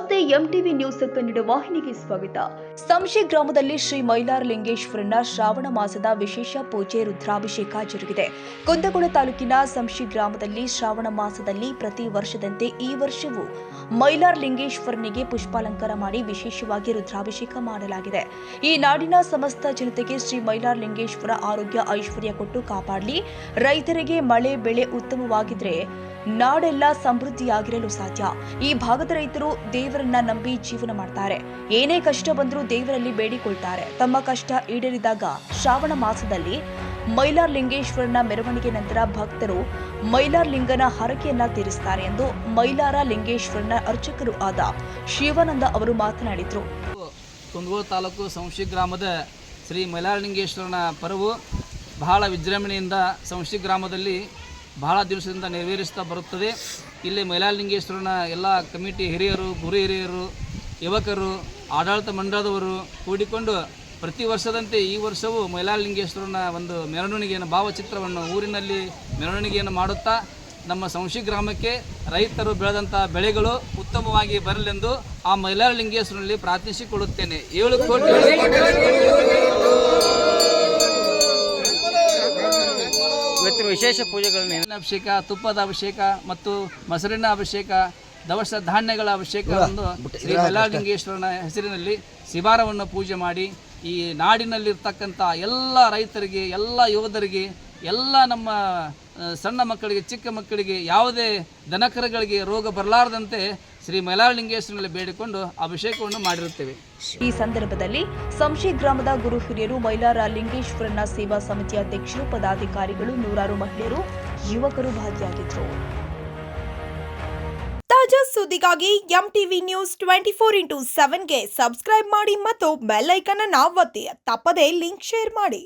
MTV news Kannada ವಾಹಿನಿಗೆ ಸ್ವಾಗತ. ಸಂಶಿ ಗ್ರಾಮದಲ್ಲಿ ಶ್ರೀ ಮೈಲಾರ ಲಿಂಗೇಶ್ವರನ ಶ್ರಾವಣ ಮಾಸದ ವಿಶೇಷ ಪೂಜೆ ರುದ್ರಾಭಿಷೇಕ ಜರುಗಿದೆ. ಕುಂದಗೋಳ ತಾಲೂಕಿನ ಸಂಶಿ ಗ್ರಾಮದಲ್ಲಿ ಶ್ರಾವಣ ಮಾಸದಲ್ಲಿ ಪ್ರತಿ ವರ್ಷದಂತೆ ಈ ವರ್ಷವೂ ಮೈಲಾರ ಲಿಂಗೇಶ್ವರನಿಗೆ ಪುಷ್ಪಾಲಂಕಾರ ಮಾಡಿ ವಿಶೇಷವಾಗಿ ರುದ್ರಾಭಿಷೇಕ ಮಾಡಲಾಗಿದೆ. ಈ ನಾಡಿನ ಸಮಸ್ತ ಜನತೆಗೆ ಶ್ರೀ ಮೈಲಾರ ಲಿಂಗೇಶ್ವರ ಆರೋಗ್ಯ ಐಶ್ವರ್ಯ ಕೊಟ್ಟು ಕಾಪಾಡಲಿ. ರೈತರಿಗೆ ಮಳೆ, ಬೆಳೆ ಉತ್ತಮವಾಗಿದ್ರೆ ನಾಡೆಲ್ಲ ಸಮೃದ್ಧಿಯಾಗಿರಲು ಸಾಧ್ಯ. ಈ ಭಾಗದ ರೈತರು ದೇವರನ್ನ ನಂಬಿ ಜೀವನ ಮಾಡ್ತಾರೆ. ಏನೇ ಕಷ್ಟ ಬಂದರೂ ದೇವರಲ್ಲಿ ಬೇಡಿಕೊಳ್ತಾರೆ. ತಮ್ಮ ಕಷ್ಟ ಈಡೇರಿದಾಗ ಶ್ರಾವಣ ಮಾಸದಲ್ಲಿ ಮೈಲಾರ್ ಲಿಂಗೇಶ್ವರನ ಮೆರವಣಿಗೆ ನಂತರ ಭಕ್ತರು ಮೈಲಾರ್ ಲಿಂಗನ ಹರಕೆಯನ್ನ ತೀರಿಸ್ತಾರೆ ಎಂದು ಮೈಲಾರ ಲಿಂಗೇಶ್ವರನ ಅರ್ಚಕರು ಆದ ಶಿವಾನಂದ ಅವರು ಮಾತನಾಡಿದರು. ಕುಂದಗೋಳ ತಾಲೂಕು ಸಂಶಿ ಗ್ರಾಮದ ಶ್ರೀ ಮೈಲಾರಲಿಂಗೇಶ್ವರನ ಪರವು ಬಹಳ ವಿಜೃಂಭಣೆಯಿಂದ ಸಂಶಿ ಗ್ರಾಮದಲ್ಲಿ ಬಹಳ ದಿವಸದಿಂದ ನೆರವೇರಿಸ್ತಾ ಬರುತ್ತದೆ. ಇಲ್ಲಿ ಮೈಲಾರಲಿಂಗೇಶ್ವರನ ಎಲ್ಲ ಕಮಿಟಿ ಹಿರಿಯರು, ಗುರು ಹಿರಿಯರು, ಯುವಕರು, ಆಡಳಿತ ಮಂಡಳದವರು ಕೂಡಿಕೊಂಡು ಪ್ರತಿ ವರ್ಷದಂತೆ ಈ ವರ್ಷವೂ ಮೈಲಾರಲಿಂಗೇಶ್ವರನ ಒಂದು ಮೆರವಣಿಗೆಯನ್ನು, ಭಾವಚಿತ್ರವನ್ನು ಊರಿನಲ್ಲಿ ಮೆರವಣಿಗೆಯನ್ನು ಮಾಡುತ್ತಾ ನಮ್ಮ ಸಂಶಿ ಗ್ರಾಮಕ್ಕೆ ರೈತರು ಬೆಳೆದಂಥ ಬೆಳೆಗಳು ಉತ್ತಮವಾಗಿ ಬರಲೆಂದು ಆ ಮೈಲಾರಲಿಂಗೇಶ್ವರನಲ್ಲಿ ಪ್ರಾರ್ಥಿಸಿಕೊಳ್ಳುತ್ತೇನೆ. ಏಳು ಕೋಟಿ ಇವತ್ತಿನ ವಿಶೇಷ ಪೂಜೆಗಳನ್ನ ಅಭಿಷೇಕ ತುಪ್ಪದ ಅಭಿಷೇಕ ಮತ್ತು ಮೊಸರಿನ ಅಭಿಷೇಕ ದವಸ ಧಾನ್ಯಗಳ ಅಭಿಷೇಕವನ್ನು ಶ್ರೀ ಬಲಾಲಿಂಗೇಶ್ವರನ ಹೆಸರಿನಲ್ಲಿ ಶಿಬಾರವನ್ನು ಪೂಜೆ ಮಾಡಿ ಈ ನಾಡಿನಲ್ಲಿರ್ತಕ್ಕಂಥ ಎಲ್ಲ ರೈತರಿಗೆ ಎಲ್ಲ ಯೋಧರಿಗೆ ಎಲ್ಲ ನಮ್ಮ ಸಣ್ಣ ಮಕ್ಕಳಿಗೆ ಚಿಕ್ಕ ಮಕ್ಕಳಿಗೆ ಯಾವುದೇ ದನಕರಗಳಿಗೆ ರೋಗ ಬರಲಾರದಂತೆ ಶ್ರೀ ಮೈಲಾರಲಿಂಗೇಶ್ವರನಲ್ಲಿ ಬೇಡಿಕೊಂಡು ಅಭಿಷೇಕವನ್ನು ಮಾಡಿರುತ್ತೇವೆ. ಈ ಸಂದರ್ಭದಲ್ಲಿ ಸಂಶಿ ಗ್ರಾಮದ ಗುರು ಹಿರಿಯರು ಮೈಲಾರ ಲಿಂಗೇಶ್ವರನ ಸೇವಾ ಸಮಿತಿ ಅಧ್ಯಕ್ಷರು, ಪದಾಧಿಕಾರಿಗಳು, ನೂರಾರು ಮಹಿಳೆಯರು, ಯುವಕರು ಭಾಗಿಯಾಗಿದ್ದರು. ತಾಜಾ ಸುದ್ದಿಗಾಗಿ M TV news twenty four into ಸೆವೆನ್ಗೆ subscribe ಮಾಡಿ ಮತ್ತು ಬೆಲ್ ಅನ್ನು ಒತ್ತಿ. ತಪ್ಪದೇ ಲಿಂಕ್ ಶೇರ್ ಮಾಡಿ.